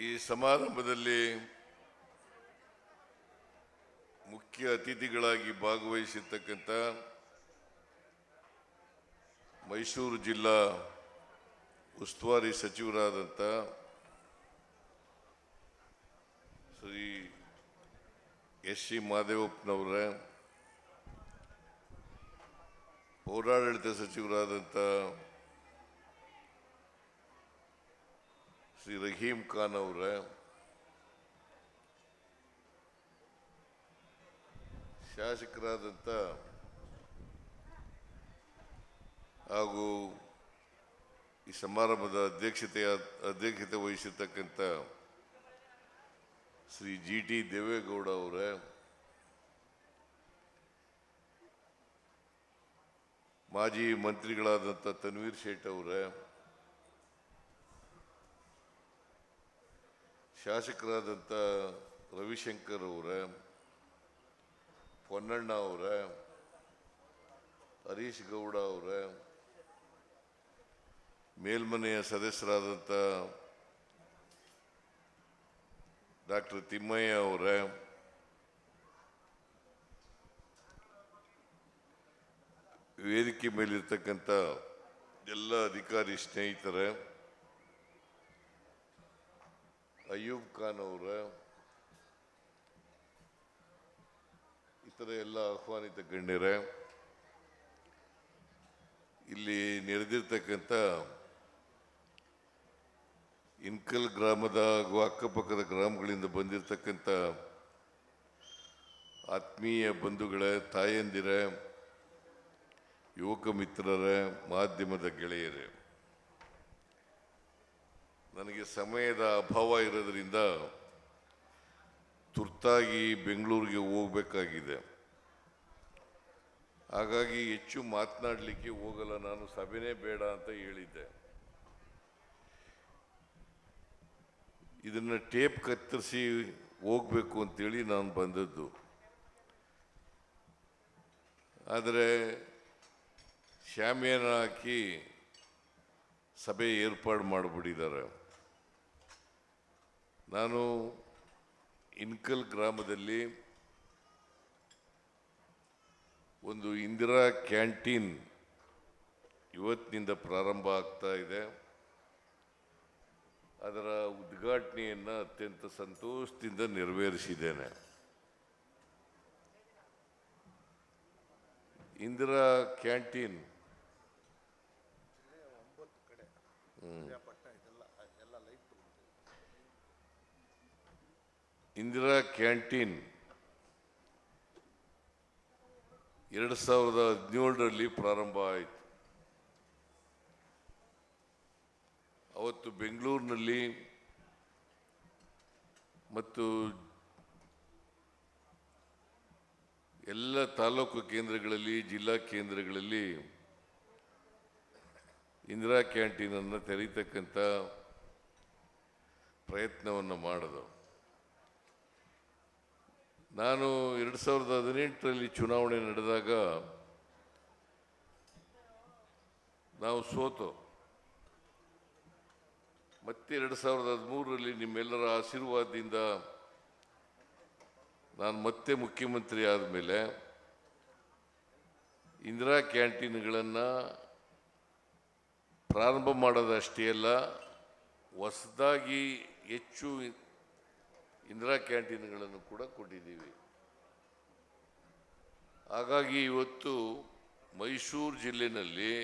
ಈ ಸಮಾರಂಭದಲ್ಲಿ ಮುಖ್ಯ ಅತಿಥಿಗಳಾಗಿ ಭಾಗವಹಿಸಿರ್ತಕ್ಕಂಥ ಮೈಸೂರು ಜಿಲ್ಲಾ ಉಸ್ತುವಾರಿ ಸಚಿವರಾದಂಥ ಶ್ರೀ ಎಸ್ ಸಿ ಮಾದೇವಪ್ಪನವರ, ಪೌರಾಡಳಿತ ಸಚಿವರಾದಂಥ ಶ್ರೀ ರಹೀಂ ಖಾನ್ ಅವರ. ಶಾಸಕರಾದಂಥ ಹಾಗೂ ಈ ಸಮಾರಂಭದ ಅಧ್ಯಕ್ಷತೆಯ ಅಧ್ಯಕ್ಷತೆ ವಹಿಸಿರ್ತಕ್ಕಂಥ ಶ್ರೀ ಜಿ ಟಿ ದೇವೇಗೌಡ ಅವರ. ಮಾಜಿ ಮಂತ್ರಿಗಳಾದಂಥ ತನ್ವೀರ್ ಶೇಟ್ ಅವರ. ಶಾಸಕರಾದಂಥ ರವಿಶಂಕರ್ ಅವರ, ಪೊನ್ನಣ್ಣ ಅವರ, ಹರೀಶ್ ಗೌಡ ಅವರ, ಮೇಲ್ಮನೆಯ ಸದಸ್ಯರಾದಂಥ ಡಾಕ್ಟರ್ ತಿಮ್ಮಯ್ಯ ಅವರ, ವೇದಿಕೆ ಮೇಲಿರ್ತಕ್ಕಂಥ ಎಲ್ಲ ಅಧಿಕಾರಿ ಸ್ನೇಹಿತರೆ ಅಯ್ಯೂಬ್ ಖಾನ್ ಅವರ ಇತರ ಎಲ್ಲ ಆಹ್ವಾನಿತ ಗಣ್ಯರೇ, ಇಲ್ಲಿ ನೆರೆದಿರ್ತಕ್ಕಂಥ ಇನ್ಕಲ್ ಗ್ರಾಮದ ಹಾಗೂ ಅಕ್ಕಪಕ್ಕದ ಗ್ರಾಮಗಳಿಂದ ಬಂದಿರತಕ್ಕಂಥ ಆತ್ಮೀಯ ಬಂಧುಗಳ, ತಾಯಂದಿರ, ಯುವಕ ಮಿತ್ರರ, ಮಾಧ್ಯಮದ ಗೆಳೆಯರೇ ನನಗೆ ಸಮಯದ ಅಭಾವ ಇರೋದರಿಂದ ತುರ್ತಾಗಿ ಬೆಂಗಳೂರಿಗೆ ಹೋಗಬೇಕಾಗಿದೆ. ಹಾಗಾಗಿ ಹೆಚ್ಚು ಮಾತನಾಡಲಿಕ್ಕೆ ಹೋಗಲ್ಲ, ನಾನು ಸಭೆನೇ ಬೇಡ ಅಂತ ಹೇಳಿದ್ದೆ. ಇದನ್ನು ಟೇಪ್ ಕತ್ತರಿಸಿ ಹೋಗ್ಬೇಕು ಅಂತೇಳಿ ನಾನು ಬಂದದ್ದು. ಆದರೆ ಶಾಮಿಯಾನ ಹಾಕಿ ಸಭೆ ಏರ್ಪಾಡು ಮಾಡಿಬಿಟ್ಟಿದ್ದಾರೆ. ನಾನು ಇನ್ಕಲ್ ಗ್ರಾಮದಲ್ಲಿ ಒಂದು ಇಂದಿರಾ ಕ್ಯಾಂಟೀನ್ ಇವತ್ತಿನಿಂದ ಪ್ರಾರಂಭ ಆಗ್ತಾ ಇದೆ. ಅದರ ಉದ್ಘಾಟನೆಯನ್ನು ಅತ್ಯಂತ ಸಂತೋಷದಿಂದ ನೆರವೇರಿಸಿದ್ದೇನೆ. ಇಂದಿರಾ ಕ್ಯಾಂಟೀನ್ ಇಂದಿರಾ ಕ್ಯಾಂಟೀನ್ ಎರಡು ಸಾವಿರದ ಹದಿನೇಳರಲ್ಲಿ ಪ್ರಾರಂಭ ಆಯಿತು. ಅವತ್ತು ಬೆಂಗಳೂರಿನಲ್ಲಿ ಮತ್ತು ಎಲ್ಲ ತಾಲೂಕು ಕೇಂದ್ರಗಳಲ್ಲಿ, ಜಿಲ್ಲಾ ಕೇಂದ್ರಗಳಲ್ಲಿ ಇಂದಿರಾ ಕ್ಯಾಂಟೀನನ್ನು ತೆರೀತಕ್ಕಂಥ ಪ್ರಯತ್ನವನ್ನು ಮಾಡಿದವು. ನಾನು ಎರಡು ಸಾವಿರದ ಹದಿನೆಂಟರಲ್ಲಿ ಚುನಾವಣೆ ನಡೆದಾಗ ನಾವು ಸೋತು. ಮತ್ತೆ ಎರಡು ಸಾವಿರದ ಹದಿಮೂರರಲ್ಲಿ ನಿಮ್ಮೆಲ್ಲರ ಆಶೀರ್ವಾದದಿಂದ ನಾನು ಮತ್ತೆ ಮುಖ್ಯಮಂತ್ರಿ ಆದಮೇಲೆ ಇಂದಿರಾ ಕ್ಯಾಂಟೀನ್ಗಳನ್ನು ಪ್ರಾರಂಭ ಮಾಡೋದಷ್ಟೇ ಅಲ್ಲ, ಹೊಸದಾಗಿ ಹೆಚ್ಚು ಇಂದಿರಾ ಕ್ಯಾಂಟೀನ್ಗಳನ್ನು ಕೂಡ ಕೊಟ್ಟಿದ್ದೀವಿ. ಹಾಗಾಗಿ ಇವತ್ತು ಮೈಸೂರು ಜಿಲ್ಲೆಯಲ್ಲಿ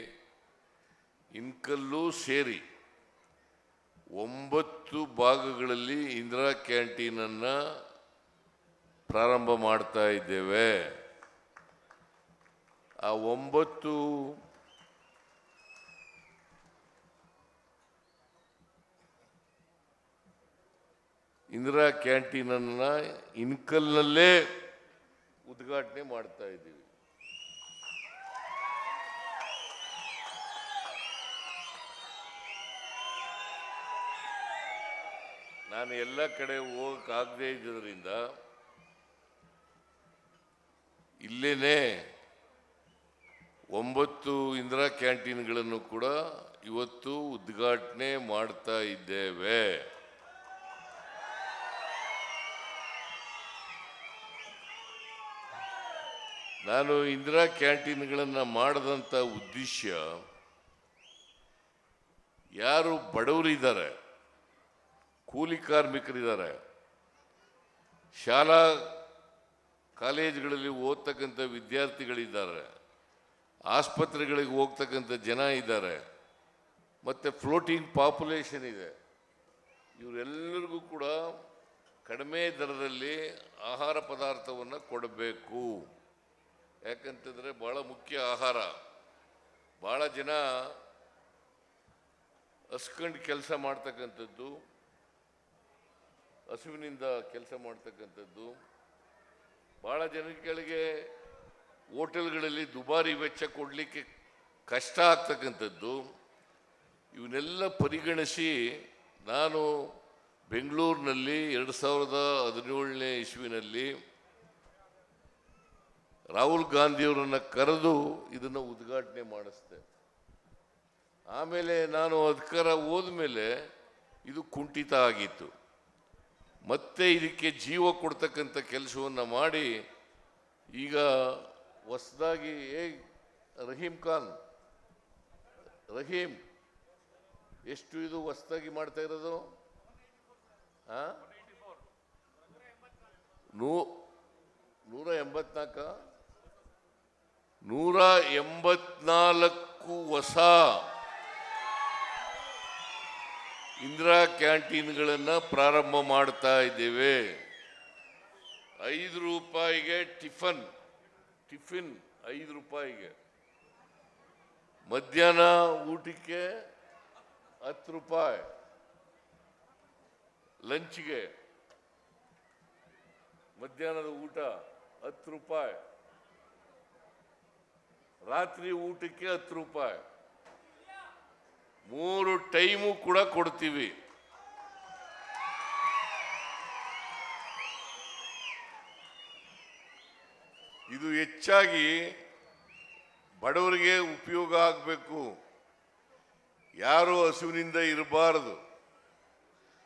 ಇನ್ಕಲ್ಲೂ ಸೇರಿ ಒಂಬತ್ತು ಭಾಗಗಳಲ್ಲಿ ಇಂದಿರಾ ಕ್ಯಾಂಟೀನನ್ನು ಪ್ರಾರಂಭ ಮಾಡ್ತಾ ಇದ್ದೇವೆ. ಆ ಒಂಬತ್ತು ಇಂದಿರಾ ಕ್ಯಾಂಟೀನನ್ನು ಇನ್ಕಲ್ನಲ್ಲೇ ಉದ್ಘಾಟನೆ ಮಾಡ್ತಾ ಇದ್ದೀವಿ. ನಾನು ಎಲ್ಲ ಕಡೆ ಹೋಗಕ್ಕಾಗದೇ ಇದ್ದರಿಂದ ಇಲ್ಲೇನೆ ಒಂಬತ್ತು ಇಂದಿರಾ ಕ್ಯಾಂಟೀನ್ಗಳನ್ನು ಕೂಡ ಇವತ್ತು ಉದ್ಘಾಟನೆ ಮಾಡ್ತಾ ಇದ್ದೇವೆ. ನಾನು ಇಂದಿರಾ ಕ್ಯಾಂಟೀನ್ಗಳನ್ನು ಮಾಡಿದಂಥ ಉದ್ದೇಶ ಯಾರು ಬಡವರಿದ್ದಾರೆ ಕೂಲಿ ಕಾರ್ಮಿಕರಿದ್ದಾರೆ, ಶಾಲಾ ಕಾಲೇಜುಗಳಲ್ಲಿ ಓದ್ತಕ್ಕಂಥ ವಿದ್ಯಾರ್ಥಿಗಳಿದ್ದಾರೆ, ಆಸ್ಪತ್ರೆಗಳಿಗೆ ಹೋಗ್ತಕ್ಕಂಥ ಜನ ಇದ್ದಾರೆ, ಮತ್ತು ಫ್ಲೋಟಿಂಗ್ ಪಾಪ್ಯುಲೇಷನ್ ಇದೆ. ಇವರೆಲ್ಲರಿಗೂ ಕೂಡ ಕಡಿಮೆ ದರದಲ್ಲಿ ಆಹಾರ ಪದಾರ್ಥವನ್ನು ಕೊಡಬೇಕು. ಯಾಕಂತಂದರೆ ಭಾಳ ಮುಖ್ಯ ಆಹಾರ. ಭಾಳ ಜನ ಹಸ್ಕಂಡು ಕೆಲಸ ಮಾಡ್ತಕ್ಕಂಥದ್ದು, ಹಸುವಿನಿಂದ ಕೆಲಸ ಮಾಡ್ತಕ್ಕಂಥದ್ದು. ಭಾಳ ಜನಗಳಿಗೆ ಹೋಟೆಲ್ಗಳಲ್ಲಿ ದುಬಾರಿ ವೆಚ್ಚ ಕೊಡಲಿಕ್ಕೆ ಕಷ್ಟ ಆಗ್ತಕ್ಕಂಥದ್ದು. ಇವನ್ನೆಲ್ಲ ಪರಿಗಣಿಸಿ ನಾನು ಬೆಂಗಳೂರಿನಲ್ಲಿ ಎರಡು ಸಾವಿರದ ಹದಿನೇಳನೇ ಇಸ್ವಿನಲ್ಲಿ ರಾಹುಲ್ ಗಾಂಧಿಯವರನ್ನು ಕರೆದು ಇದನ್ನು ಉದ್ಘಾಟನೆ ಮಾಡಿಸ್ದೆ. ಆಮೇಲೆ ನಾನು ಅಧಿಕಾರ ಹೋದ್ಮೇಲೆ ಇದು ಕುಂಠಿತ ಆಗಿತ್ತು. ಮತ್ತೆ ಇದಕ್ಕೆ ಜೀವ ಕೊಡ್ತಕ್ಕಂಥ ಕೆಲಸವನ್ನು ಮಾಡಿ ಈಗ ಹೊಸದಾಗಿ, ಏ ರಹೀಮ್ ಖಾನ್ ರಹೀಮ್ ಎಷ್ಟು ಇದು ಹೊಸದಾಗಿ ಮಾಡ್ತಾ ಇರೋದು? ನೂ, ನೂರ ಎಂಬತ್ನಾಲ್ಕ? ನೂರ ಎಂಬತ್ನಾಲ್ಕು ಹೊಸ ಇಂದಿರಾ ಕ್ಯಾಂಟೀನ್ಗಳನ್ನು ಪ್ರಾರಂಭ ಮಾಡ್ತಾ ಇದ್ದೇವೆ. ಐದು ರೂಪಾಯಿಗೆ ಟಿಫನ್, ಟಿಫಿನ್ ಐದು ರೂಪಾಯಿಗೆ. ಮಧ್ಯಾಹ್ನ ಊಟಕ್ಕೆ ಹತ್ತು ರೂಪಾಯಿ. ಲಂಚ್ಗೆ ಮಧ್ಯಾಹ್ನದ ಊಟ ಹತ್ತು ರೂಪಾಯಿ. ರಾತ್ರಿ ಊಟಕ್ಕೆ ಹತ್ತು ರೂಪಾಯಿ. ಮೂರು ಟೈಮು ಕೂಡ ಕೊಡ್ತೀವಿ. ಇದು ಹೆಚ್ಚಾಗಿ ಬಡವರಿಗೆ ಉಪಯೋಗ ಆಗಬೇಕು. ಯಾರು ಹಸುವಿನಿಂದ ಇರಬಾರದು.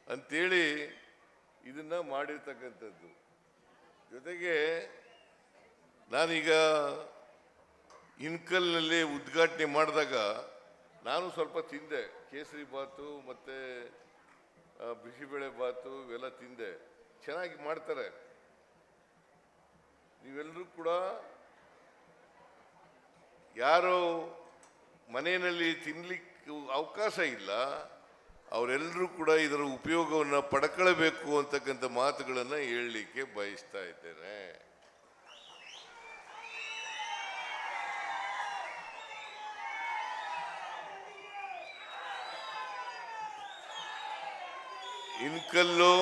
ಅಂತೇಳಿ ಇದನ್ನು ಮಾಡಿರ್ತಕ್ಕಂಥದ್ದು. ಜೊತೆಗೆ ನಾನೀಗ ಇನ್ಕಲ್ನಲ್ಲಿ ಉದ್ಘಾಟನೆ ಮಾಡಿದಾಗ ನಾನು ಸ್ವಲ್ಪ ತಿಂದೆ. ಕೇಸರಿ ಬಾತು ಮತ್ತು ಬಿಸಿಬೇಳೆ ಬಾತು ಇವೆಲ್ಲ ತಿಂದೆ. ಚೆನ್ನಾಗಿ ಮಾಡ್ತಾರೆ. ನೀವೆಲ್ಲರೂ ಕೂಡ ಯಾರು ಮನೆಯಲ್ಲಿ ತಿನ್ಲಿಕ್ಕೆ ಅವಕಾಶ ಇಲ್ಲ. ಅವರೆಲ್ಲರೂ ಕೂಡ ಇದರ ಉಪಯೋಗವನ್ನು ಪಡ್ಕೊಳ್ಬೇಕು ಅಂತಕ್ಕಂಥ ಮಾತುಗಳನ್ನು ಹೇಳಲಿಕ್ಕೆ ಬಯಸ್ತಾ ಇದ್ದೇನೆ. ಇನ್ಕಲ್ಲು.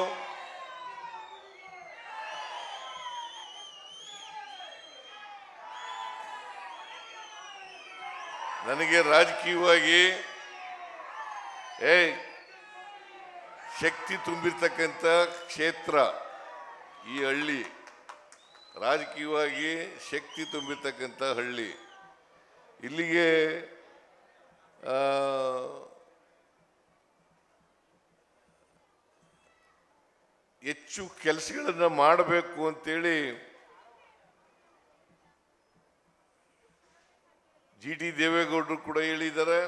ನನಗೆ ರಾಜಕೀಯವಾಗಿ ಏ ಶಕ್ತಿ ತುಂಬಿರ್ತಕ್ಕಂಥ ಕ್ಷೇತ್ರ ಈ ಹಳ್ಳಿ. ರಾಜಕೀಯವಾಗಿ ಶಕ್ತಿ ತುಂಬಿರ್ತಕ್ಕಂಥ ಹಳ್ಳಿ. ಇಲ್ಲಿಗೆ ಹೆಚ್ಚು ಕೆಲಸಗಳನ್ನು ಮಾಡಬೇಕು ಅಂತೇಳಿ ಜಿ ಟಿ ದೇವೇಗೌಡರು ಕೂಡ ಹೇಳಿದ್ದಾರೆ.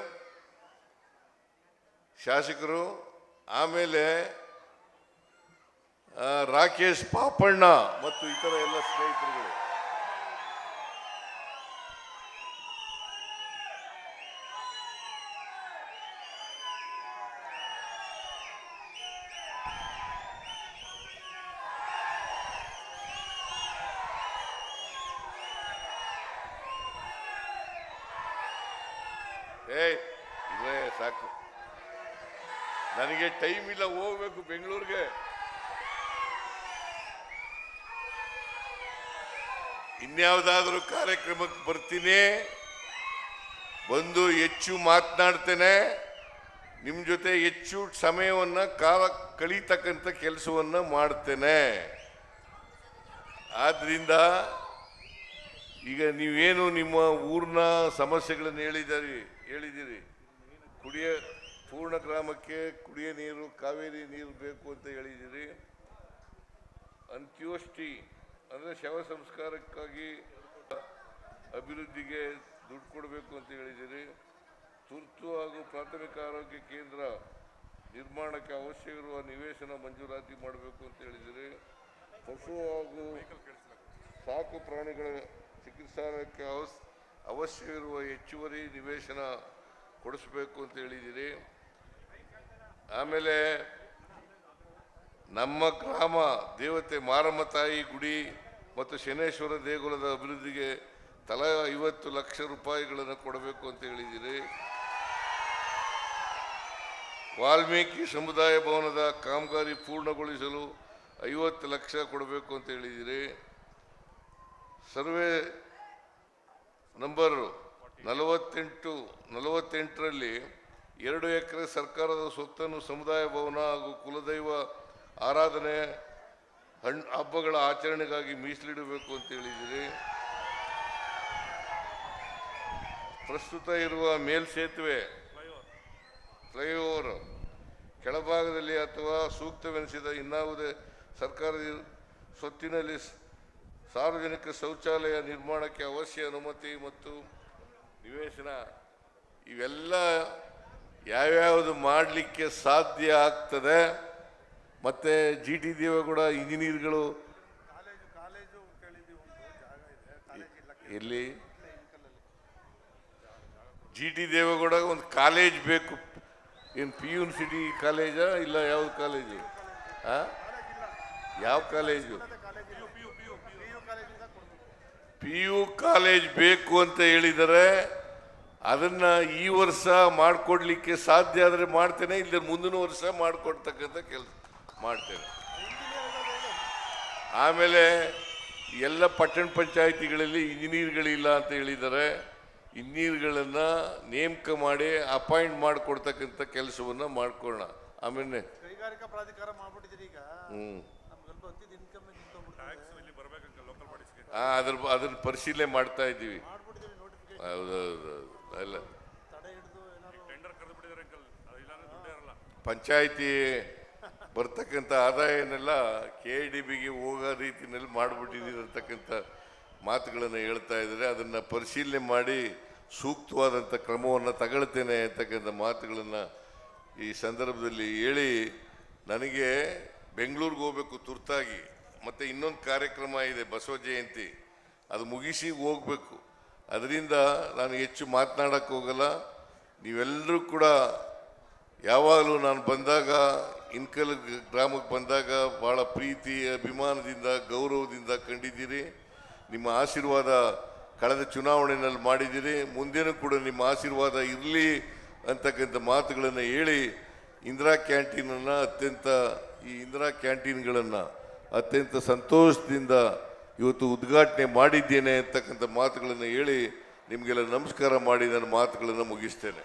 ಶಾಸಕರು, ಆಮೇಲೆ ರಾಕೇಶ್ ಪಾಪಣ್ಣ ಮತ್ತು ಇತರ ಎಲ್ಲ ಸ್ನೇಹಿತರುಗಳು. ಏಯ್ ಇದೇ ಸಾಕು. ನನಗೆ ಟೈಮ್ ಇಲ್ಲ, ಹೋಗ್ಬೇಕು ಬೆಂಗಳೂರಿಗೆ. ಇನ್ಯಾವುದಾದ್ರೂ ಕಾರ್ಯಕ್ರಮಕ್ಕೆ ಬರ್ತೀನಿ. ಬಂದು ಹೆಚ್ಚು ಮಾತನಾಡ್ತೇನೆ. ನಿಮ್ಮ ಜೊತೆ ಹೆಚ್ಚು ಸಮಯವನ್ನ ಕಾಲ ಕಳೀತಕ್ಕಂಥ ಕೆಲಸವನ್ನ ಮಾಡ್ತೇನೆ. ಆದ್ದರಿಂದ ಈಗ ನೀವೇನು ನಿಮ್ಮ ಊರಿನ ಸಮಸ್ಯೆಗಳನ್ನು ಹೇಳಿದಿರಿ ಹೇಳಿದಿರಿ ಕುಡಿಯ ಪೂರ್ಣ ಗ್ರಾಮಕ್ಕೆ ಕುಡಿಯ ನೀರು, ಕಾವೇರಿ ನೀರು ಬೇಕು ಅಂತ ಹೇಳಿದಿರಿ ಅಂತ್ಯೋಷ್ಟಿ ಅಂದರೆ ಶವ ಸಂಸ್ಕಾರಕ್ಕಾಗಿ ಅಭಿವೃದ್ಧಿಗೆ ದುಡ್ಡು ಕೊಡಬೇಕು ಅಂತ ಹೇಳಿದ್ದೀರಿ ತುರ್ತು ಹಾಗೂ ಪ್ರಾಥಮಿಕ ಆರೋಗ್ಯ ಕೇಂದ್ರ ನಿರ್ಮಾಣಕ್ಕೆ ಅವಶ್ಯವಿರುವ ನಿವೇಶನ ಮಂಜೂರಾತಿ ಮಾಡಬೇಕು ಅಂತ ಹೇಳಿದ್ದೀರಿ ಪಶು ಹಾಗೂ ಸಾಕು ಪ್ರಾಣಿಗಳ ಚಿಕಿತ್ಸಾಲಯಕ್ಕೆ ಅವಸ್ ಅವಶ್ಯವಿರುವ ಹೆಚ್ಚುವರಿ ನಿವೇಶನ ಕೊಡಿಸ್ಬೇಕು ಅಂತ ಹೇಳಿದ್ದೀರಿ. ಆಮೇಲೆ ನಮ್ಮ ಗ್ರಾಮ ದೇವತೆ ಮಾರಮ್ಮ ತಾಯಿ ಗುಡಿ ಮತ್ತು ಶನೇಶ್ವರ ದೇಗುಲದ ಅಭಿವೃದ್ಧಿಗೆ ತಲಾ ಐವತ್ತು ಲಕ್ಷ ರೂಪಾಯಿಗಳನ್ನು ಕೊಡಬೇಕು ಅಂತ ಹೇಳಿದ್ದೀರಿ. ವಾಲ್ಮೀಕಿ ಸಮುದಾಯ ಭವನದ ಕಾಮಗಾರಿ ಪೂರ್ಣಗೊಳಿಸಲು ಐವತ್ತು ಲಕ್ಷ ಕೊಡಬೇಕು ಅಂತ ಹೇಳಿದ್ದೀರಿ. ಸರ್ವೆ ನಂಬರ್ ನಲವತ್ತೆಂಟು, ನಲವತ್ತೆಂಟರಲ್ಲಿ ಎರಡು ಎಕರೆ ಸರ್ಕಾರದ ಸೊತ್ತನ್ನು ಸಮುದಾಯ ಭವನ ಹಾಗೂ ಕುಲದೈವ ಆರಾಧನೆ ಹಣ್, ಹಬ್ಬಗಳ ಆಚರಣೆಗಾಗಿ ಮೀಸಲಿಡಬೇಕು ಅಂತ ಹೇಳಿದ್ದೀರಿ. ಪ್ರಸ್ತುತ ಇರುವ ಮೇಲ್ಸೇತುವೆ ಫ್ಲೈಓವರ್ ಕೆಳಭಾಗದಲ್ಲಿ ಅಥವಾ ಸೂಕ್ತವೆನಿಸಿದ ಇನ್ನಾವುದೇ ಸರ್ಕಾರದ ಸ್ವತ್ತಿನಲ್ಲಿ ಸಾರ್ವಜನಿಕ ಶೌಚಾಲಯ ನಿರ್ಮಾಣಕ್ಕೆ ಅವಶ್ಯ ಅನುಮತಿ ಮತ್ತು ನಿವೇಶನ, ಇವೆಲ್ಲ ಯಾವ್ಯಾವುದು ಮಾಡಲಿಕ್ಕೆ ಸಾಧ್ಯ ಆಗ್ತದೆ, ಮತ್ತು ಜಿ ಟಿ ದೇವೇಗೌಡ ಇಂಜಿನಿಯರ್ಗಳು ಇಲ್ಲ ಜಿ ಟಿ ದೇವೇಗೌಡ ಒಂದು ಕಾಲೇಜ್ ಬೇಕು. ಏನು ಪಿ ಯೂನಿವರ್ಸಿಟಿ ಕಾಲೇಜಾ ಇಲ್ಲ ಯಾವ್ದು ಕಾಲೇಜು? ಯಾವ ಕಾಲೇಜು ಕಾಲೇಜ್ ಇಲ್ಲ P U P U P U ಕಾಲೇಜಿಂದ ಕೊಡಬೇಕು ಪಿ ಯು ಕಾಲೇಜ್ ಬೇಕು ಅಂತ ಹೇಳಿದರೆ ಅದನ್ನ ಈ ವರ್ಷ ಮಾಡಿಕೊಡ್ಲಿಕ್ಕೆ ಸಾಧ್ಯ ಆದರೆ ಮಾಡ್ತೇನೆ ಇಲ್ಲ ಮುಂದಿನ ವರ್ಷ ಮಾಡಿಕೊಡ್ತಕ್ಕಂಥ ಕೆಲಸ ಮಾಡ್ತೇನೆ. ಆಮೇಲೆ ಎಲ್ಲ ಪಟ್ಟಣ ಪಂಚಾಯಿತಿಗಳಲ್ಲಿ ಇಂಜಿನಿಯರ್ಗಳಿಲ್ಲ ಅಂತ ಹೇಳಿದರೆ ಇಂಜಿನಿಯರ್ಗಳನ್ನು ನೇಮಕ ಮಾಡಿ ಅಪಾಯಿಂಟ್ ಮಾಡಿಕೊಡ್ತಕ್ಕಂಥ ಕೆಲಸವನ್ನು ಮಾಡ್ಕೊಳ್ಳೋಣ. ಆಮೇಲೆ ಕೈಗಾರಿಕಾ ಪ್ರಾಧಿಕಾರ ಮಾಡಿಬಿಟ್ಟಿದ್ದೀರಿ ಈಗ. ಹ್ಞೂ ಅದ್ರ ಅದನ್ನ ಪರಿಶೀಲನೆ ಮಾಡ್ತಾ ಇದ್ದೀವಿ. ಹೌದೌದು ಅಲ್ಲ. ಪಂಚಾಯಿತಿ ಬರ್ತಕ್ಕಂಥ ಆದಾಯನೆಲ್ಲ ಕೆ ಡಿ ಬಿಗೆ ಹೋಗೋ ರೀತಿಯಲ್ಲಿ ಮಾಡಿಬಿಟ್ಟಿದ್ದೀರಿ ಅಂತಕ್ಕಂಥ ಮಾತುಗಳನ್ನು ಹೇಳ್ತಾ ಇದ್ದಾರೆ. ಅದನ್ನು ಪರಿಶೀಲನೆ ಮಾಡಿ ಸೂಕ್ತವಾದಂಥ ಕ್ರಮವನ್ನು ತಗೊಳ್ತೇನೆ ಅಂತಕ್ಕಂಥ ಮಾತುಗಳನ್ನು ಈ ಸಂದರ್ಭದಲ್ಲಿ ಹೇಳಿ ನನಗೆ ಬೆಂಗಳೂರಿಗೆ ಹೋಗಬೇಕು ತುರ್ತಾಗಿ. ಮತ್ತು ಇನ್ನೊಂದು ಕಾರ್ಯಕ್ರಮ ಇದೆ ಬಸವ ಜಯಂತಿ. ಅದು ಮುಗಿಸಿ ಹೋಗಬೇಕು. ಅದರಿಂದ ನಾನು ಹೆಚ್ಚು ಮಾತನಾಡಕ್ಕೆ ಹೋಗಲ್ಲ. ನೀವೆಲ್ಲರೂ ಕೂಡ ಯಾವಾಗಲೂ ನಾನು ಬಂದಾಗ, ಇನ್ಕಲ್ ಗ್ರಾಮಕ್ಕೆ ಬಂದಾಗ ಭಾಳ ಪ್ರೀತಿ, ಅಭಿಮಾನದಿಂದ, ಗೌರವದಿಂದ ಕಂಡಿದ್ದೀರಿ. ನಿಮ್ಮ ಆಶೀರ್ವಾದ ಕಳೆದ ಚುನಾವಣೆಯಲ್ಲಿ ಮಾಡಿದ್ದೀರಿ. ಮುಂದೇನೂ ಕೂಡ ನಿಮ್ಮ ಆಶೀರ್ವಾದ ಇರಲಿ ಅಂತಕ್ಕಂಥ ಮಾತುಗಳನ್ನು ಹೇಳಿ ಇಂದಿರಾ ಕ್ಯಾಂಟೀನನ್ನು ಅತ್ಯಂತ ಈ ಇಂದಿರಾ ಕ್ಯಾಂಟೀನ್ಗಳನ್ನು ಅತ್ಯಂತ ಸಂತೋಷದಿಂದ ಇವತ್ತು ಉದ್ಘಾಟನೆ ಮಾಡಿದ್ದೇನೆ ಅಂತಕ್ಕಂಥ ಮಾತುಗಳನ್ನು ಹೇಳಿ ನಿಮಗೆಲ್ಲ ನಮಸ್ಕಾರ ಮಾಡಿ ನನ್ನ ಮಾತುಗಳನ್ನು ಮುಗಿಸ್ತೇನೆ.